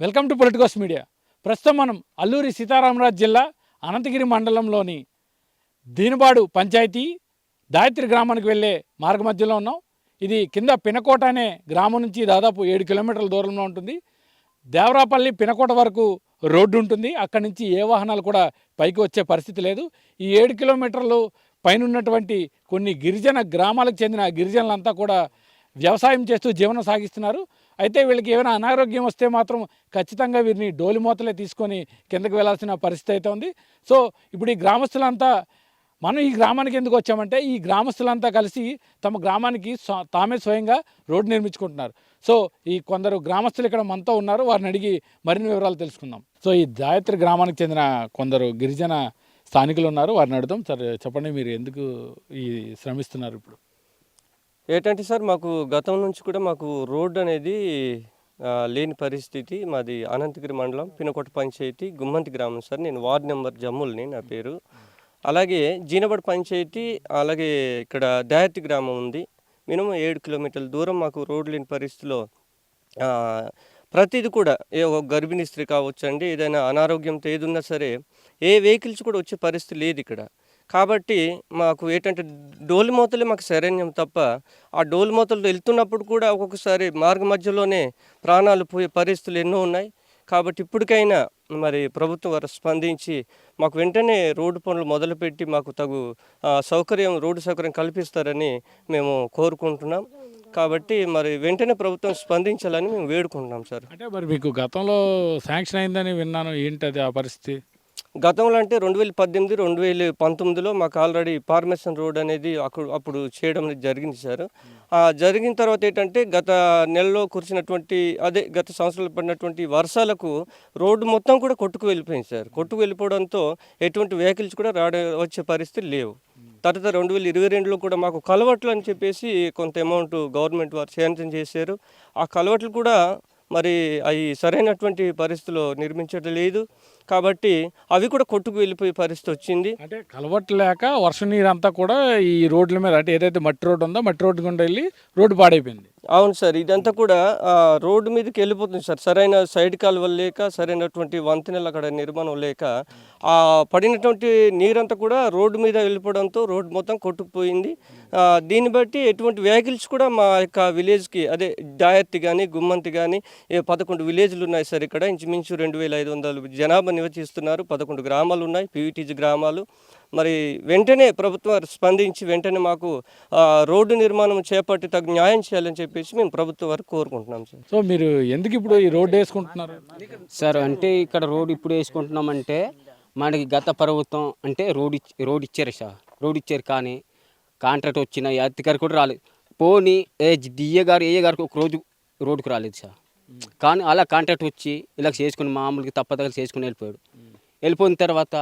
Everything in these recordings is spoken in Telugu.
Welcome to Politicos media. ప్రస్తుతం మనం అల్లూరి సీతారామరాజు జిల్లా అనంతగిరి మండలంలోని దీనిబాడు పంచాయతీ దాయత్రి గ్రామానికి వెళ్ళే మార్గ మధ్యలో ఉన్నాం. ఇది కింద పినకోట అనే గ్రామం నుంచి దాదాపు ఏడు కిలోమీటర్ల దూరంలో ఉంటుంది. దేవరాపల్లి పినకోట వరకు రోడ్డు ఉంటుంది. అక్కడి నుంచి ఏ వాహనాలు కూడా పైకి వచ్చే పరిస్థితి లేదు. ఈ ఏడు కిలోమీటర్లు పైన ఉన్నటువంటి కొన్ని గిరిజన గ్రామాలకు చెందిన గిరిజనులంతా కూడా వ్యవసాయం చేస్తూ జీవనం సాగిస్తున్నారు. అయితే వీళ్ళకి ఏమైనా అనారోగ్యం వస్తే మాత్రం ఖచ్చితంగా వీరిని డోలి మూతలే తీసుకొని కిందకి వెళ్ళాల్సిన పరిస్థితి అయితే ఉంది. సో ఇప్పుడు ఈ గ్రామస్తులంతా మనం ఈ గ్రామానికి ఎందుకు వచ్చామంటే ఈ గ్రామస్తులంతా కలిసి తమ గ్రామానికి తామే స్వయంగా రోడ్డు నిర్మించుకుంటున్నారు. సో ఈ కొందరు గ్రామస్తులు ఇక్కడ మనతో ఉన్నారు. వారిని అడిగి మరిన్ని వివరాలు తెలుసుకుందాం. సో ఈ గాయత్రి గ్రామానికి చెందిన కొందరు గిరిజన స్థానికులు ఉన్నారు. వారిని అడుగుదాం. సరే చెప్పండి మీరు ఎందుకు ఈ శ్రమిస్తున్నారు ఇప్పుడు? ఏంటంటే సార్ మాకు గతం నుంచి కూడా మాకు రోడ్డు అనేది లేని పరిస్థితి. మాది అనంతగిరి మండలం పినకోట పంచాయతీ గుమ్మంతి గ్రామం సార్. నేను వార్డ్ నెంబర్ జమ్ముల్ని నా పేరు. అలాగే జీనబడి పంచాయతీ అలాగే ఇక్కడ దయాతి గ్రామం ఉంది. మినిమం ఏడు కిలోమీటర్ల దూరం మాకు రోడ్డు లేని పరిస్థితిలో ప్రతిది కూడా ఏ ఒక గర్భిణీ స్త్రీ కావచ్చండి ఏదైనా అనారోగ్యంతో ఏది ఉన్నా సరే ఏ వెహికల్స్ కూడా వచ్చే పరిస్థితి లేదు ఇక్కడ. కాబట్టి మాకు ఏంటంటే డోలు మూతలే మాకు శరణ్యం తప్ప ఆ డోలు మూతలు వెళ్తున్నప్పుడు కూడా ఒక్కొక్కసారి మార్గ మధ్యలోనే ప్రాణాలు పోయే పరిస్థితులు ఎన్నో ఉన్నాయి. కాబట్టి ఇప్పటికైనా మరి ప్రభుత్వం వారు స్పందించి మాకు వెంటనే రోడ్డు పనులు మొదలుపెట్టి మాకు తగు సౌకర్యం రోడ్డు సౌకర్యం కల్పిస్తారని మేము కోరుకుంటున్నాం. కాబట్టి మరి వెంటనే ప్రభుత్వం స్పందించాలని మేము వేడుకుంటున్నాం సార్. అంటే మరి మీకు గతంలో శాంక్షన్ అయిందని విన్నాను. ఏంటది ఆ పరిస్థితి? గతంలో అంటే రెండు వేల పద్దెనిమిది రెండు వేల పంతొమ్మిదిలో మాకు ఆల్రెడీ ఫార్మేషన్ రోడ్ అనేది అప్పుడు అప్పుడు చేయడం అనేది జరిగింది సార్. జరిగిన తర్వాత ఏంటంటే గత నెలలో కురిసినటువంటి అదే గత సంవత్సరాలు పడినటువంటి వర్షాలకు రోడ్డు మొత్తం కూడా కొట్టుకు వెళ్ళిపోయింది సార్. కొట్టుకు వెళ్ళిపోవడంతో ఎటువంటి వెహికల్స్ కూడా రాడ వచ్చే పరిస్థితి లేవు. తర్వాత రెండు వేల ఇరవై రెండులో కూడా మాకు కలవట్లు అని చెప్పేసి కొంత అమౌంట్ గవర్నమెంట్ వారు శాంక్షన్ చేశారు. ఆ కలవట్లు కూడా మరి అవి సరైనటువంటి పరిస్థితిలో నిర్మించడం లేదు. కాబట్టి అవి కూడా కొట్టుకు వెళ్ళిపోయే పరిస్థితి వచ్చింది. అంటే కలవట్లేక వర్ష నీరు అంతా కూడా ఈ రోడ్ల మీద అంటే ఏదైతే మట్టి రోడ్డు ఉందో మట్టి రోడ్డు గుండా వెళ్ళి రోడ్డు పాడైపోయింది. అవును సార్ ఇదంతా కూడా రోడ్డు మీదకి వెళ్ళిపోతుంది సార్. సరైన సైడ్ కాలువలు లేక సరైనటువంటి వంతెనలు అక్కడ నిర్మాణం లేక ఆ పడినటువంటి నీరంతా కూడా రోడ్డు మీద వెళ్ళిపోవడంతో రోడ్డు మొత్తం కొట్టుకుపోయింది. దీన్ని బట్టి ఎటువంటి వెహికల్స్ కూడా మా యొక్క విలేజ్కి అదే దాయత్తి కానీ గుమ్మంతి కానీ పదకొండు విలేజ్లు ఉన్నాయి సార్ ఇక్కడ. ఇంచుమించు రెండు వేల ఐదు వందలు జనాభా నివసిస్తున్నారు. పదకొండు గ్రామాలు ఉన్నాయి. పీవీటీజీ గ్రామాలు. మరి వెంటనే ప్రభుత్వం స్పందించి వెంటనే మాకు రోడ్డు నిర్మాణం చేపట్టి తగు న్యాయం చేయాలని చెప్పేసి మేము ప్రభుత్వం వారికి కోరుకుంటున్నాం సార్. సో మీరు ఎందుకు ఇప్పుడు ఈ రోడ్డు వేసుకుంటున్నారు? సార్ అంటే ఇక్కడ రోడ్ ఇప్పుడు వేసుకుంటున్నామంటే మనకి గత ప్రభుత్వం అంటే రోడ్ రోడ్ ఇచ్చారు సార్. రోడ్ ఇచ్చారు కానీ కాంట్రాక్ట్ వచ్చిన అధికారి కూడా రాలేదు. పోనీ ఏ డిఏ గారు ఏ గారికి ఒక రోజు రోడ్డుకు రాలేదు సార్. కానీ అలా కాంట్రాక్ట్ వచ్చి ఇలా చేసుకుని మామూలుగా తప్పదగలు చేసుకుని వెళ్ళిపోయాడు. వెళ్ళిపోయిన తర్వాత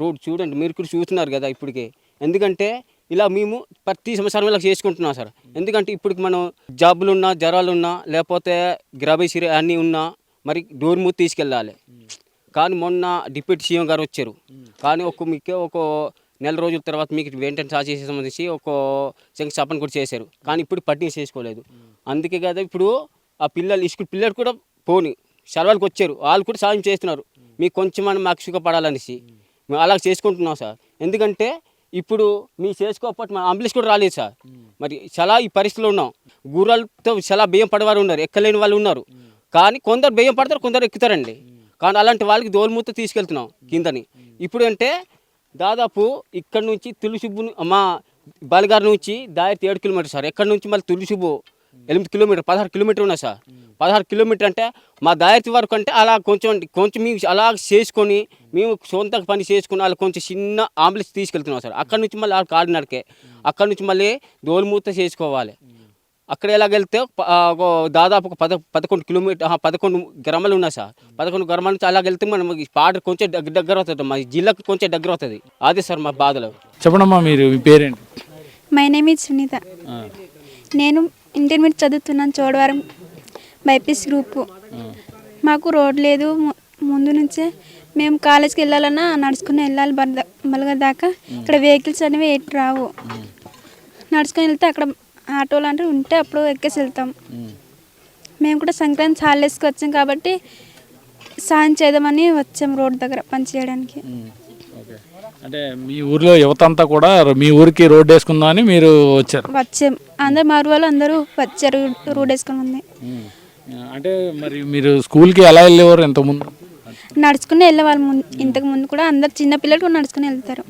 రోడ్ చూడండి మీరు కూడా చూస్తున్నారు కదా ఇప్పటికే. ఎందుకంటే ఇలా మేము ప్రతి సంవత్సరం ఇలా చేసుకుంటున్నాం సార్. ఎందుకంటే ఇప్పటికి మనం జబ్బులు ఉన్నా జ్వరాలు ఉన్నా లేకపోతే గ్రబైసిరి అన్నీ ఉన్నా మరి డోర్ మూత తీసుకెళ్ళాలి. కానీ మొన్న డిప్యూటీ సీఎం గారు వచ్చారు. కానీ ఒక మీకు ఒక నెల రోజుల తర్వాత మీకు వెంటనే సాగు చేసే సంబంధించి ఒక శంకుస్థాపన కూడా చేశారు. కానీ ఇప్పుడు పట్టిన చేసుకోలేదు. అందుకే కదా ఇప్పుడు ఆ పిల్లలు స్కూల్ పిల్లలు కూడా పోని సెలవులకు వచ్చారు. వాళ్ళు కూడా సాయం చేస్తున్నారు. మీకు కొంచెం మాకు సుఖపడాలనేసి. మేము అలా చేసుకుంటున్నాం సార్. ఎందుకంటే ఇప్పుడు మీ చేసుకోకపోతే మన అంబులెన్స్ కూడా రాలేదు సార్. మరి చాలా ఈ పరిస్థితిలో ఉన్నాం. గుర్రాలతో చాలా బియ్యం పడేవారు ఉన్నారు. ఎక్కలేని వాళ్ళు ఉన్నారు. కానీ కొందరు బియ్యం పడతారు కొందరు ఎక్కుతారండి. కానీ అలాంటి వాళ్ళకి దోలుమూత తీసుకెళ్తున్నాం కిందని. ఇప్పుడు అంటే దాదాపు ఇక్కడ నుంచి తులుసుబ్బు మా బలిగారి నుంచి దాదాపు ఏడు కిలోమీటర్ సార్. ఎక్కడ నుంచి మళ్ళీ తులుసుబ్బు ఎనిమిది కిలోమీటర్ పదహారు కిలోమీటర్ ఉన్నాయి సార్. పదహారు కిలోమీటర్ అంటే మా దాయతి వరకు అంటే అలా కొంచెం కొంచెం మేము అలా చేసుకొని మేము సొంత పని చేసుకుని వాళ్ళు కొంచెం చిన్న ఆంబులెన్స్ తీసుకెళ్తున్నాం సార్. అక్కడ నుంచి మళ్ళీ వాళ్ళు కాడు నడకే. అక్కడ నుంచి మళ్ళీ దోలుమూత చేసుకోవాలి. అక్కడ ఎలాగెళ్తే దాదాపు ఒక పద పదకొండు కిలోమీటర్ పదకొండు గ్రామాలు ఉన్నాయి సార్. పదకొండు గ్రామాల నుంచి అలాగెళ్తే మనం ఈ పాట కొంచెం దగ్గర దగ్గర అవుతుంది. మా జిల్లాకు కొంచెం దగ్గర అవుతుంది. అదే సార్ మా బాధలు. చెప్పడమ్మా మీరు మీ పేరేంటి? మై నేమ్ ఇస్ సునీత నేను ఇంటర్మీడియట్ చదువుతున్నాను చోడవరం బైపీస్ గ్రూపు. మాకు రోడ్ లేదు. ము- ముందు నుంచే మేము కాలేజ్కి వెళ్ళాలన్నా నడుచుకుని వెళ్ళాలి బర్ద బలగ దాకా. ఇక్కడ వెహికల్స్ అనేవి ఎటు రావు. నడుచుకొని వెళ్తే అక్కడ ఆటోలు అంటే ఉంటే అప్పుడు ఎక్కేసి వెళ్తాం. మేము కూడా సంక్రాంతి హాలిడేస్కి వచ్చాం కాబట్టి సాయం చేద్దామని వచ్చాం రోడ్ దగ్గర పని చేయడానికి అంటే మీ ఊర్లో యువత అంతా కూడా మీ ఊరికి రోడ్డు వేసుకుందామని మీరు వచ్చారు. వచ్చాం. అందరు మారు వాళ్ళు అందరూ వచ్చారు రోడ్ వేసుకొని. ఉంది అంటే మరి మీరు స్కూల్కి ఎలా వెళ్ళేవారు ఇంతకుముందు నడుచుకుని వెళ్ళే వాళ్ళు ముందు ఇంతకు ముందు కూడా అందరు చిన్న పిల్లలు కూడా నడుచుకుని వెళ్తారు.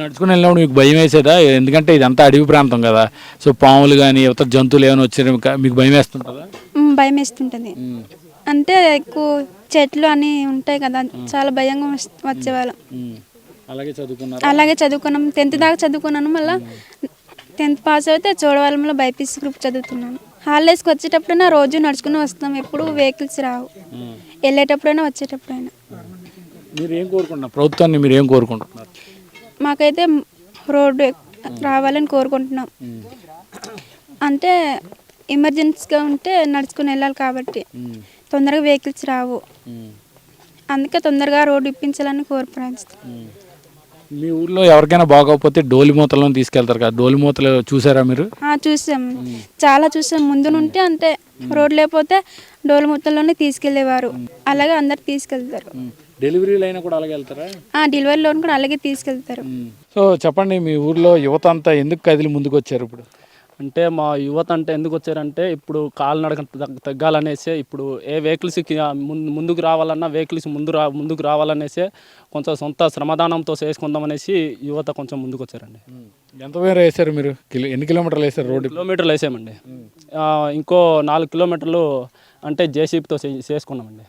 నడుచుకుని వెళ్ళినప్పుడు మీకు భయం వేసేదా? ఎందుకంటే ఇదంతా అడవి ప్రాంతం కదా. సో పాములు కానీ యువత జంతువులు ఏమైనా వచ్చారు? మీకు భయం వేస్తుంటుందా? భయం వేస్తుంటుంది. అంటే ఎక్కువ చెట్లు అని ఉంటాయి కదా చాలా భయంగా వచ్చేవాళ్ళం. అలాగే చదువుకున్నారు? అలాగే చదువుకున్నాం. టెన్త్ దాకా చదువుకున్నాను. మళ్ళీ టెన్త్ పాస్ అయితే చూడవాళ్ళంలో బైపీసీ గ్రూప్ చదువుతున్నాను. హాలిడేస్కి వచ్చేటప్పుడైనా రోజు నడుచుకుని వస్తాం. ఎప్పుడు వెహికల్స్ రావు. వెళ్ళేటప్పుడైనా వచ్చేటప్పుడైనా. మీరు ఏం కోరుకుంటున్నారు? ప్రభుత్వాన్ని మీరు ఏం కోరుకుంటున్నారు? మాకైతే రోడ్డు రావాలని కోరుకుంటున్నాం. అంటే ఎమర్జెన్సీగా ఉంటే నడుచుకుని వెళ్ళాలి కాబట్టి తొందరగా వెహికల్స్ రావు. అందుకే తొందరగా రోడ్డు ఇప్పించాలని కోరుకుంటున్నాం మీ ఊర్లో ఎవరికైనా బాగోకపోతే డోలి మూతలను తీసుకెళ్తారు కదా డోలి మూతలు చూసారా మీరు? చూసాం. చాలా చూసాం. ముందు నుండి అంటే రోడ్ లేకపోతే డోలు ముత్తల్లోనే తీసుకెళ్ళేవారు. అలాగే అందరు తీసుకెళ్తారు. డెలివరీలు అయినా కూడా అలాగే వెళ్తారా? ఆ డెలివరీ లోన్ కూడా అలాగే తీసుకెళ్తారు. సో చెప్పండి మీ ఊర్లో యువత అంతా ఎందుకు కదిలి ముందుకు వచ్చారు ఇప్పుడు? అంటే మా యువత అంటే ఎందుకు వచ్చారంటే ఇప్పుడు కాలినడక తగ్గ- తగ్గాలనేసి ఇప్పుడు ఏ వెహికల్స్ ముందుకు రావాలన్నా వెహికల్స్ ముందు రా ముందుకు రావాలనేసి కొంచెం సొంత శ్రమదానంతో చేసుకుందామనేసి యువత కొంచెం ముందుకు వచ్చారండి ఎంత వేరే వేసారు మీరు? కిలో ఎన్ని కిలోమీటర్లు వేసారు రోడ్డు? కిలోమీటర్లు వేసామండి. ఇంకో నాలుగు కిలోమీటర్లు అంటే జేసీబీతో చేసుకున్నామండి.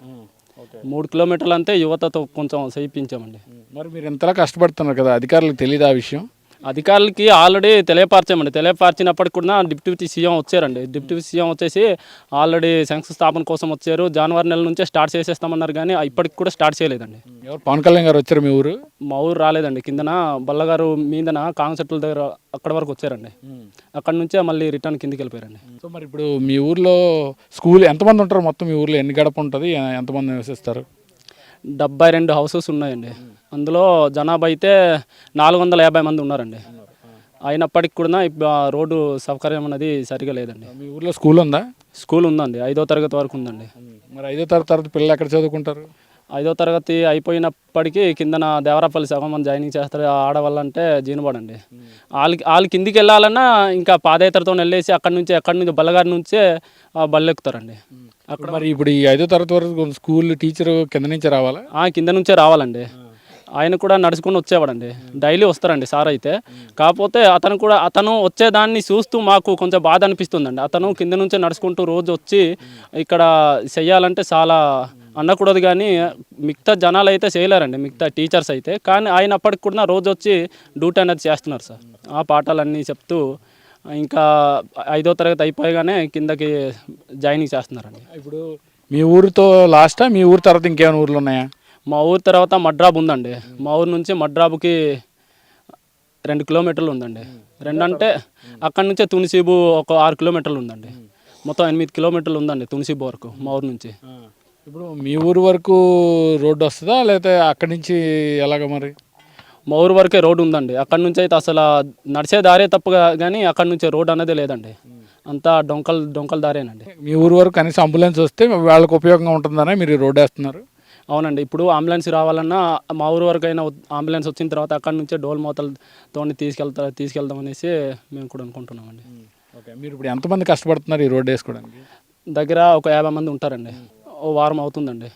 మూడు కిలోమీటర్లు అంతే యువతతో కొంచెం చేయించామండి. మరి మీరు ఇంతలా కష్టపడుతున్నారు కదా? అధికారులకు తెలియదు ఆ విషయం? అధికారులకి ఆల్రెడీ తెలియపరచామండి. తెలియపరిచినప్పటికి కూడా డిప్యూటీ సీఎం వచ్చారండి. డిప్యూటీ సీఎం వచ్చేసి ఆల్రెడీ శంకుస్థాపన కోసం వచ్చారు. జనవరి నెల నుంచే స్టార్ట్ చేసేస్తామన్నారు కానీ ఇప్పటికి కూడా స్టార్ట్ చేయలేదండి. ఎవరు? పవన్ కళ్యాణ్ గారు వచ్చారు మీ ఊరు? మా ఊరు రాలేదండి. కిందన బల్లగారు మీదన కాన్సెప్ట్ల దగ్గర అక్కడ వరకు వచ్చారండి. అక్కడ నుంచే మళ్ళీ రిటర్న్ కిందికి వెళ్ళిపోయారండి. సో మరి ఇప్పుడు మీ ఊర్లో స్కూల్ ఎంతమంది ఉంటారు? మొత్తం మీ ఊర్లో ఎన్ని గడప ఉంటుంది? ఎంతమంది నివసిస్తారు? డెబ్బై రెండు హౌసెస్ ఉన్నాయండి. అందులో జనాభా అయితే నాలుగు వందల యాభై మంది ఉన్నారండి. అయినప్పటికి కూడా రోడ్డు సౌకర్యం అనేది సరిగా లేదండి. మీ ఊర్లో స్కూల్ ఉందా? స్కూల్ ఉందండి. ఐదో తరగతి వరకు ఉందండి. మరి ఐదో తరగతి తర్వాత పిల్లలు ఎక్కడ చదువుకుంటారు? ఐదో తరగతి అయిపోయినప్పటికీ కిందన దేవరాపల్లి సగం మంది జాయినింగ్ చేస్తారు. ఆడవాళ్ళంటే జీనుబడండి. వాళ్ళకి వాళ్ళ కిందికి వెళ్ళాలన్నా ఇంకా పాదయాత్రతో వెళ్ళేసి అక్కడి నుంచి అక్కడి నుంచి బల్లగారి నుంచే ఆ, బల్లెక్కుతారండి. అక్కడ మరి ఇప్పుడు ఈ ఐదో తరగతి వరకు స్కూల్ టీచర్ కింద నుంచి రావాలా? ఆ, కింద నుంచే రావాలండి. ఆయన కూడా నడుచుకుని వచ్చేవాడండి. డైలీ వస్తారండి సార్ అయితే. కాకపోతే అతను కూడా అతను వచ్చేదాన్ని చూస్తూ మాకు కొంచెం బాధ అనిపిస్తుందండి. అతను కింద నుంచే నడుచుకుంటూ రోజు వచ్చి ఇక్కడ చెయ్యాలంటే చాలా అనకూడదు కానీ మిగతా జనాలు అయితే చేయలేరండి మిగతా టీచర్స్ అయితే. కానీ ఆయన అప్పటికి కూడా రోజు వచ్చి డ్యూటీ అనేది చేస్తున్నారు సార్. ఆ పాఠాలన్నీ చెప్తూ ఇంకా ఐదో తరగతి అయిపోయగానే కిందకి జాయినింగ్ చేస్తున్నారండి. ఇప్పుడు మీ ఊరితో లాస్టా? మీ ఊరు తర్వాత ఇంకేమైనా ఊర్లు ఉన్నాయా? మా ఊరు తర్వాత మడ్రాబ్ ఉందండి. మా ఊరు నుంచి మడ్రాబుకి రెండు కిలోమీటర్లు ఉందండి. రెండు అంటే అక్కడి నుంచే తునిసీబు ఒక ఆరు కిలోమీటర్లు ఉందండి. మొత్తం ఎనిమిది కిలోమీటర్లు ఉందండి తునిసీబు వరకు మా ఊరు నుంచి. ఇప్పుడు మీ ఊరు వరకు రోడ్డు వస్తుందా? లేకపోతే అక్కడి నుంచి ఎలాగ మరి? మా ఊరు వరకే రోడ్డు ఉందండి. అక్కడి నుంచి అయితే అసలు నడిచే దారే తప్పుగా కానీ అక్కడి నుంచి రోడ్ అనేది లేదండి. అంతా డొంకల్ డొంకల దారేనండి. మీ ఊరు వరకు కనీసం అంబులెన్స్ వస్తే వాళ్ళకి ఉపయోగంగా ఉంటుందనే మీరు రోడ్డు వేస్తున్నారు? అవునండి. ఇప్పుడు అంబులెన్స్ రావాలన్నా మా ఊరు వరకు అయినా అంబులెన్స్ వచ్చిన తర్వాత అక్కడి నుంచే డోల్ మూతలతో తీసుకెళ్తా తీసుకెళ్దాం అనేసి మేము కూడా అనుకుంటున్నామండి. ఓకే. మీరు ఇప్పుడు ఎంతమంది కష్టపడుతున్నారు ఈ రోడ్డు వేసుకోవడానికి? దగ్గర ఒక యాభై మంది ఉంటారండి. ఓ వారం అవుతుందండి.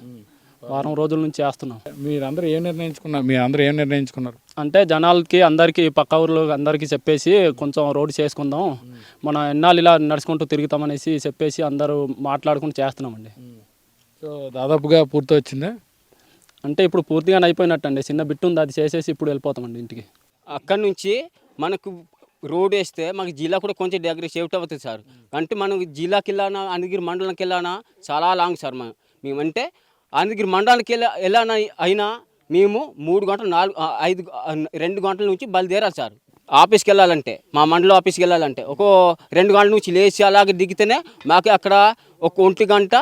వారం. రోజుల నుంచి చేస్తున్నాం. మీరందరూ ఏం నిర్ణయించుకున్నారు? మీరు అందరూ ఏం నిర్ణయించుకున్నారు? అంటే జనాలకి అందరికీ పక్క ఊర్లో అందరికీ చెప్పేసి కొంచెం రోడ్డు చేసుకుందాం. మనం ఎన్నాళ్ళు ఇలా నడుచుకుంటూ తిరుగుతామనేసి చెప్పేసి అందరూ మాట్లాడుకుంటూ చేస్తున్నామండి. సో దాదాపుగా పూర్తి వచ్చిందా అంటే ఇప్పుడు పూర్తిగా అయిపోయినట్టండి. చిన్న బిట్టు ఉంది అది చేసేసి ఇప్పుడు వెళ్ళిపోతామండి ఇంటికి. అక్కడి నుంచి మనకు రోడ్ వేస్తే మాకు జిల్లా కూడా కొంచెం దగ్గర సేఫ్ట్ అవుతుంది సార్. అంటే మనం జిల్లాకి వెళ్ళానా అనంతగిరి మండలంకి వెళ్ళానా చాలా లాంగ్ సార్ మేము మేమంటే అనంతగిరి మండలానికి వెళ్ళా వెళ్ళానా అయినా మేము మూడు గంటలు నాలుగు ఐదు రెండు గంటల నుంచి బయలుదేరాలి సార్. ఆఫీస్కి వెళ్ళాలంటే మా మండలం ఆఫీస్కి వెళ్ళాలంటే. ఒక రెండు గంటల నుంచి లేచి అలాగే దిగితేనే మాకు అక్కడ ఒక ఒంటి గంట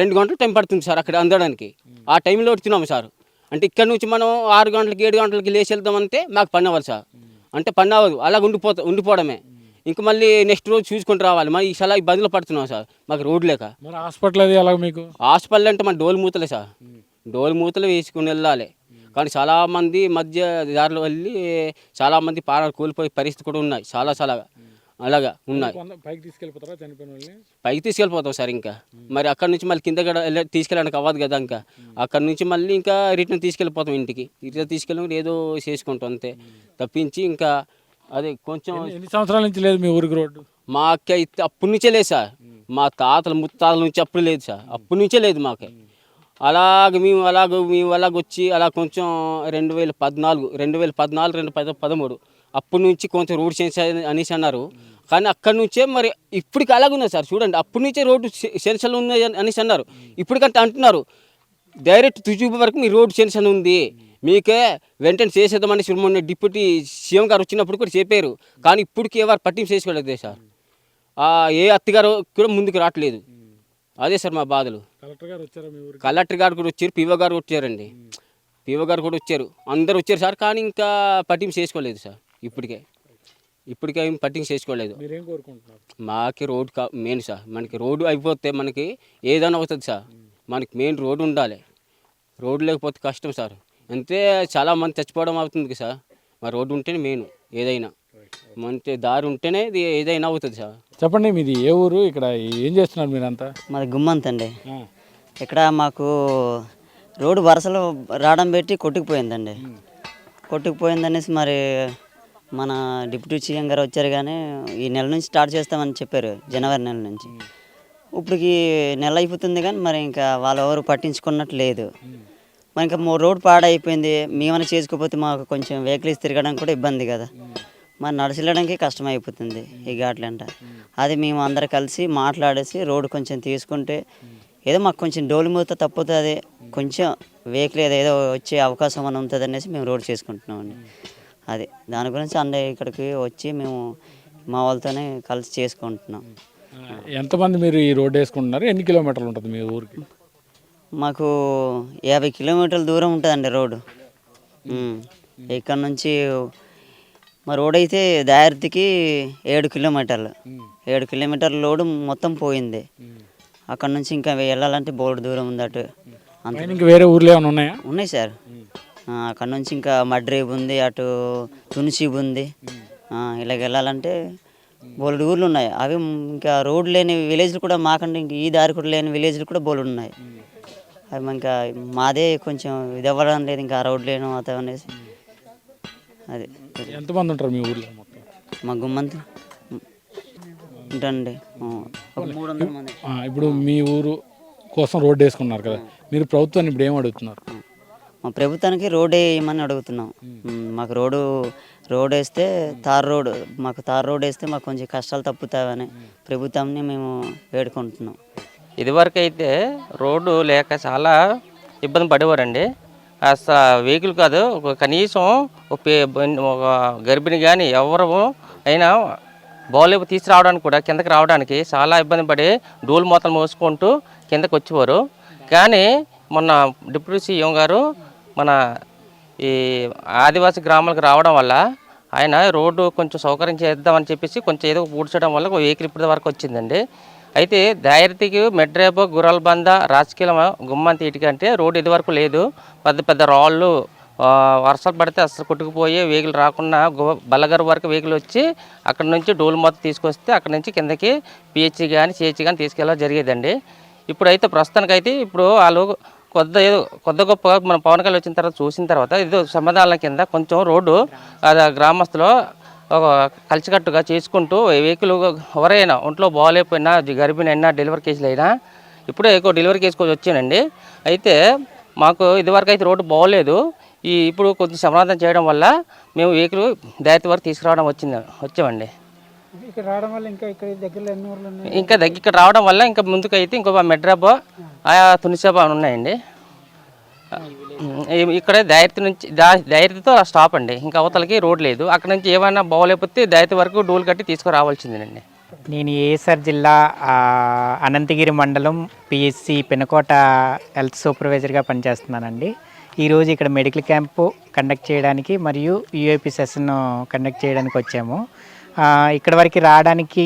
రెండు గంటలు టైం పడుతుంది సార్ అక్కడ అందడానికి. ఆ టైంలో వచ్చినాము సార్. అంటే ఇక్కడ నుంచి మనం ఆరు గంటలకి ఏడు గంటలకి లేచి వెళ్దామంటే మాకు పని అవ్వాలి సార్. అంటే పని అవ్వదు. అలాగ ఉండిపోతా ఉండిపోవడమే. ఇంక మళ్ళీ నెక్స్ట్ రోజు చూసుకుంటూ రావాలి. మరి చాలా ఇబ్బందులు పడుతున్నాం సార్? మాకు రోడ్ లేక. మరి హాస్పిటల్ అది ఎలా మీకు? హాస్పిటల్ అంటే మన డోలు మూతలే సార్. డోలు మూతలు వేసుకుని వెళ్ళాలి. కానీ చాలా మంది మధ్య దారిలో వెళ్ళి చాలా మంది ప్రాణాలు కోల్పోయే పరిస్థితి కూడా ఉన్నాయి. చాలా చాలా. అలాగా ఉన్నాయి. పైకి తీసుకెళ్ళిపోతారా చనిపోయిన వాళ్ళని? పైకి తీసుకెళ్ళిపోతాం సార్ ఇంకా. మరి అక్కడ నుంచి మళ్ళీ కింద తీసుకెళ్ళడానికి అవ్వదు కదా ఇంకా. అక్కడ నుంచి మళ్ళీ ఇంకా రిటర్న్ తీసుకెళ్ళిపోతాం ఇంటికి. రిటర్న్ తీసుకెళ్ళి ఏదో చేసుకుంటాం అంతే. తప్పించి ఇంకా అదే కొంచెం ఎన్ని సంవత్సరాల నుంచి లేదు మీ ఊరికి రోడ్డు? మా అక్క అయితే అప్పటి నుంచే లేదు సార్. మా తాతల ముత్తాతల నుంచి అప్పుడు లేదు సార్. అప్పటి నుంచే లేదు మాకే. అలాగ మేము అలాగ మేము అలాగ వచ్చి అలా కొంచెం రెండు వేల పద్నాలుగు రెండు వేల పద్నాలుగు రెండు పద పదమూడు అప్పటి నుంచి కొంచెం రోడ్ చేంజ్ అనేసి అన్నారు. కానీ అక్కడి నుంచే మరి ఇప్పటికి అలాగే ఉన్నది సార్. చూడండి అప్పటి నుంచే రోడ్డు సెన్షన్ ఉన్నాయి అని- అనేసి అన్నారు. ఇప్పటికంటే అంటున్నారు డైరెక్ట్ తుజూబు వరకు మీ రోడ్డు సెన్షన్ ఉంది. మీకే వెంటనే చేసేద్దామని మొన్న డిప్యూటీ సీఎం గారు వచ్చినప్పుడు కూడా చెప్పారు. కానీ ఇప్పటికి ఎవరు పట్టింపు చేసుకోలేదు సార్. ఏ అత్తగారు కూడా ముందుకు రావట్లేదు. అదే సార్ మా బాధలు. కలెక్టర్ గారు వచ్చారా మీ ఊరికి? కలెక్టర్ గారు కూడా వచ్చారు పిఓ గారు వచ్చారండి. పిఓ గారు కూడా వచ్చారు. అందరు వచ్చారు సార్ కానీ ఇంకా పట్టింపు చేసుకోలేదు సార్. ఇప్పటికే. ఇప్పటికే ఏం పట్టింపు చేసుకోలేదు. మీరేం కోరుకుంటున్నారు? మాకి రోడ్ కా మెయిన్ సార్ మనకి రోడ్డు అయిపోతే మనకి ఏదైనా అవుతుంది సార్. మనకి మెయిన్ రోడ్డు ఉండాలి. రోడ్డు లేకపోతే కష్టం సార్. అంతే చాలా మంది చచ్చిపోవడం అవుతుంది సార్. మా రోడ్డు ఉంటేనే మెయిన్ ఏదైనా. మంచి దారి ఉంటేనే ఇది ఏదైనా అవుతుంది సార్. చెప్పండి మీది ఏ ఊరు? ఇక్కడ ఏం చేస్తున్నారు మీరంతా? మాది గుమ్మంత్ అండి. ఇక్కడ మాకు రోడ్డు వరుసలో రావడం పెట్టి కొట్టుకుపోయిందండి. కొట్టుకుపోయిందనేసి మరి మన డిప్యూటీ సీఎం గారు వచ్చారు కానీ ఈ నెల నుంచి స్టార్ట్ చేస్తామని చెప్పారు జనవరి నెల నుంచి. ఇప్పటికి నెల అయిపోతుంది కానీ మరి ఇంకా వాళ్ళు ఎవరు పట్టించుకున్నట్టు లేదు. మరి ఇంకా మూడు రోడ్ పాడైపోయింది మేమైనా చేసుకోకపోతే మాకు కొంచెం వెహికల్స్ తిరగడం కూడా ఇబ్బంది కదా. మరి నడిచిల్లడానికి కష్టం అయిపోతుంది ఈ ఘాట్లంట. అది మేము అందరు కలిసి మాట్లాడేసి రోడ్డు కొంచెం తీసుకుంటే ఏదో మాకు కొంచెం డోలు మూత తప్పుతుంది కొంచెం వెహికల్ ఏదో ఏదో వచ్చే అవకాశం అని ఉంటుంది అనేసి మేము రోడ్ చేసుకుంటున్నామండి. అది. దాని గురించి అందే ఇక్కడికి వచ్చి మేము మా వాళ్ళతోనే కలిసి చేసుకుంటున్నాం. ఎంతమంది మీరు ఈ రోడ్డు వేసుకుంటున్నారు? ఎన్ని కిలోమీటర్లు ఉంటుంది మీ ఊరికి? మాకు యాభై కిలోమీటర్ల దూరం ఉంటుందండి రోడ్డు. ఇక్కడ నుంచి మా రోడ్ అయితే దారితికి ఏడు కిలోమీటర్లు. ఏడు కిలోమీటర్ల లోడు మొత్తం పోయింది. అక్కడ నుంచి ఇంకా వెళ్ళాలంటే బోర్డు దూరం ఉంది అటు అంత వేరే ఊర్లు ఏమైనా ఉన్నాయా? ఉన్నాయి సార్. అక్కడ నుంచి ఇంకా మడ్రేబ్ ఉంది అటు తునిసిబ్ ఉంది. ఇలాగ వెళ్ళాలంటే బోలెడు ఊర్లు ఉన్నాయి. అవి ఇంకా రోడ్ లేని విలేజ్లు కూడా మాకంటే ఇంక ఈ దారి కూడా లేని విలేజ్లు కూడా బోలెడు ఉన్నాయి. అవి ఇంకా మాదే కొంచెం ఇది అవ్వడం లేదు ఇంకా రోడ్ లేను అతను అనేసి. అది. ఎంతమంది ఉంటారు మీ ఊర్లో మా గుమ్మంత ఆ, ఇప్పుడు మీ ఊరు కోసం రోడ్డు వేసుకున్నారు కదా. మీరు ప్రభుత్వాన్ని ఇప్పుడు ఏం అడుగుతున్నారు? మా ప్రభుత్వానికి రోడ్ వేయమని అడుగుతున్నాం. మాకు రోడ్డు రోడ్ వేస్తే తార్ రోడ్ మాకు తార్ రోడ్ వేస్తే మాకు కొంచెం కష్టాలు తప్పుతాయని ప్రభుత్వాన్ని మేము వేడుకుంటున్నాం. ఇదివరకు అయితే రోడ్డు లేక చాలా ఇబ్బంది పడేవారండి. అసలు వెహికల్ కాదు ఒక కనీసం ఒక గర్భిణి కానీ ఎవరు అయినా బాగాలేపు తీసుకురావడానికి కూడా కిందకి రావడానికి చాలా ఇబ్బంది పడి డోలు మూతలు మోసుకుంటూ కిందకి వచ్చేవారు. కానీ మొన్న డిప్యూటీ సీఎం గారు మన ఈ ఆదివాసీ గ్రామాలకు రావడం వల్ల ఆయన రోడ్డు కొంచెం సౌకర్యం చేద్దామని చెప్పేసి కొంచెం ఏదో పూడ్చడం వల్ల వెహికల్ ఇప్పటి వరకు వచ్చిందండి. అయితే దాయిరతికి మెడ్రేబో గురల్బంద బంద రాజకీయ గుమ్మంతి ఇటుకంటే రోడ్డు ఇదివరకు లేదు. పెద్ద పెద్ద రాళ్ళు వర్షాలు పడితే అసలు కొట్టుకుపోయి వెహికల్ రాకుండా గు- బల్లగారు వరకు వెహికల్ వచ్చి అక్కడ నుంచి డోలు మొత్తం తీసుకొస్తే అక్కడ నుంచి కిందకి పిహెచ్సి కానీ సిహెచ్ కానీ తీసుకెళ్ళడం జరిగేదండి. ఇప్పుడైతే ప్రస్తుతానికైతే ఇప్పుడు వాళ్ళు కొద్ద ఏదో కొద్ద గొప్ప మన పవన్ కళ్యాణ్ వచ్చిన తర్వాత చూసిన తర్వాత ఏదో సమాధానాల కింద కొంచెం రోడ్డు అది ఆ గ్రామస్తులు ఒక కలిసికట్టుగా చేసుకుంటూ వెహికల్ ఎవరైనా ఒంట్లో బాగాలేకపోయినా గర్భిణి అయినా డెలివరీ కేసులు అయినా ఇప్పుడే ఎక్కువ డెలివరీ కేసు వచ్చానండి. అయితే మాకు ఇదివరకు అయితే రోడ్డు బాగోలేదు. ఈ ఇప్పుడు కొంచెం సమాధానం చేయడం వల్ల మేము వెహికల్ దారి వరకు తీసుకురావడం వచ్చింది వచ్చామండి. ఇక్కడ రావడం వల్ల ఇంకా ఇక్కడ దగ్గరలో ఎన్ని ఊర్లు ఉన్నాయి? ఇంకా దగ్గర ఇక్కడ రావడం వల్ల ఇంకా ముందుకైతే ఇంకో మెడ్రాబో ఆయా తునిసాబా అని ఉన్నాయండి. ఇక్కడ దైర్తి నుంచి దా- దైర్తితో స్టాప్ అండి. ఇంకా అవతలకి రోడ్ లేదు. అక్కడ నుంచి ఏమైనా బాగోలేకపోతే దైర్తి వరకు డోలు కట్టి తీసుకురావాల్సిందేనండి. నేను ఏఎస్ఆర్ జిల్లా ఆ, అనంతగిరి మండలం పిఎస్సి పెనకోట హెల్త్ సూపర్వైజర్గా పనిచేస్తున్నానండి. ఈరోజు ఇక్కడ మెడికల్ క్యాంపు కండక్ట్ చేయడానికి మరియు యూఏపీ సెషన్ కండక్ట్ చేయడానికి వచ్చాము. ఇక్కడ వరకు రావడానికి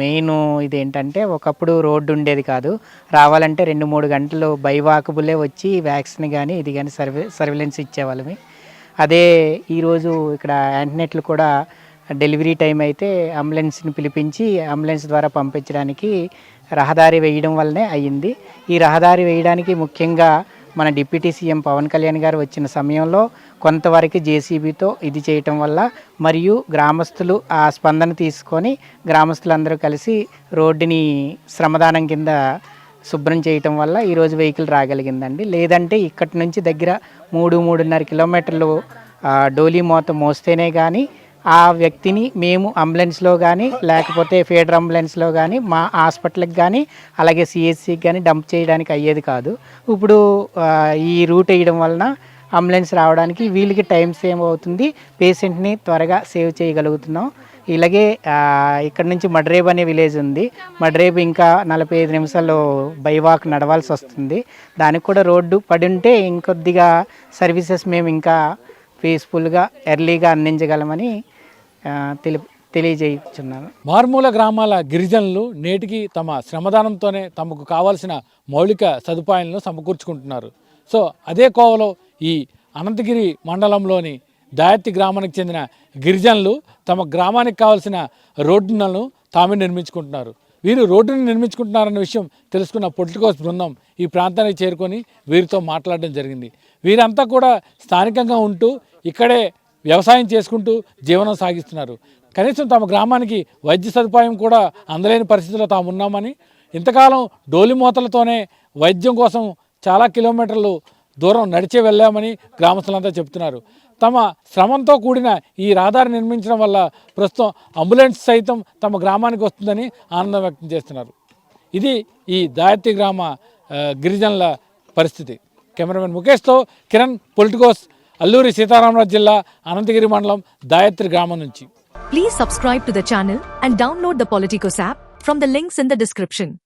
మెయిన్ ఇదేంటంటే ఒకప్పుడు రోడ్డు ఉండేది కాదు. రావాలంటే రెండు మూడు గంటలు బైవాకబులే వచ్చి వ్యాక్సిన్ కానీ ఇది కానీ సర్వే సర్వేలెన్స్ ఇచ్చేవాళ్ళమి. అదే ఈరోజు ఇక్కడ యాంటీనెట్లు కూడా డెలివరీ టైం అయితే అంబులెన్స్ని పిలిపించి అంబులెన్స్ ద్వారా పంపించడానికి రహదారి వేయడం వల్లనే అయ్యింది. ఈ రహదారి వేయడానికి ముఖ్యంగా మన డిప్యూటీ సీఎం పవన్ కళ్యాణ్ గారు వచ్చిన సమయంలో కొంతవరకు జేసీబీతో ఇది చేయటం వల్ల మరియు గ్రామస్తులు ఆ స్పందన తీసుకొని గ్రామస్తులందరూ కలిసి రోడ్డుని శ్రమదానం కింద శుభ్రం చేయటం వల్ల ఈరోజు వెహికల్ రాగలిగిందండి. లేదంటే ఇక్కడి నుంచి దగ్గర మూడు మూడున్నర కిలోమీటర్లు డోలీ మోత మోస్తేనే కానీ ఆ వ్యక్తిని మేము అంబులెన్స్లో కానీ లేకపోతే ఫీడర్ అంబులెన్స్లో కానీ మా హాస్పిటల్కి కానీ అలాగే సిఎస్సికి కానీ డంప్ చేయడానికి అయ్యేది కాదు. ఇప్పుడు ఈ రూట్ వేయడం వలన అంబులెన్స్ రావడానికి వీళ్ళకి టైం సేవ్ అవుతుంది. పేషెంట్ని త్వరగా సేవ్ చేయగలుగుతున్నాం. ఇలాగే ఇక్కడ నుంచి మడ్రేబ్ అనే విలేజ్ ఉంది. మడ్రేబ్ ఇంకా నలభై ఐదు నిమిషాల్లో బైవాక్ నడవాల్సి వస్తుంది. దానికి కూడా రోడ్డు పడి ఉంటే ఇంకొద్దిగా సర్వీసెస్ మేము ఇంకా పీస్ఫుల్గా ఎర్లీగా అందించగలమని తెలి తెలియజేయుచున్నాను. మారుమూల గ్రామాల గిరిజనులు నేటికి తమ శ్రమదానంతోనే తమకు కావాల్సిన మౌలిక సదుపాయాలను సమకూర్చుకుంటున్నారు. సో అదే కోవలో ఈ అనంతగిరి మండలంలోని దాయత్తి గ్రామానికి చెందిన గిరిజనులు తమ గ్రామానికి కావాల్సిన రోడ్డులను తామే నిర్మించుకుంటున్నారు. వీరు రోడ్డును నిర్మించుకుంటున్నారన్న విషయం తెలుసుకున్న పొలిటికోస్ బృందం ఈ ప్రాంతానికి చేరుకొని వీరితో మాట్లాడడం జరిగింది. వీరంతా కూడా స్థానికంగా ఉంటూ ఇక్కడే వ్యవసాయం చేసుకుంటూ జీవనం సాగిస్తున్నారు. కనీసం తమ గ్రామానికి వైద్య సదుపాయం కూడా అందలేని పరిస్థితిలో తాము ఉన్నామని ఇంతకాలం డోలిమూతలతోనే వైద్యం కోసం చాలా కిలోమీటర్లు దూరం నడిచే వెళ్ళామని గ్రామస్తులంతా చెప్తున్నారు. తమ శ్రమంతో కూడిన ఈ రహదారి నిర్మించడం వల్ల ప్రస్తుతం అంబులెన్స్ సైతం తమ గ్రామానికి వస్తుందని ఆనందం వ్యక్తం చేస్తున్నారు. ఇది ఈ దాయత్రి గ్రామ గిరిజనుల పరిస్థితి. కెమెరామెన్ ముఖేష్తో కిరణ్ పొలిటికోస్ అల్లూరి సీతారామరాజు జిల్లా అనంతగిరి మండలం దాయత్రి గ్రామం నుంచి. Please subscribe to the and download the Politicos app from the links in the description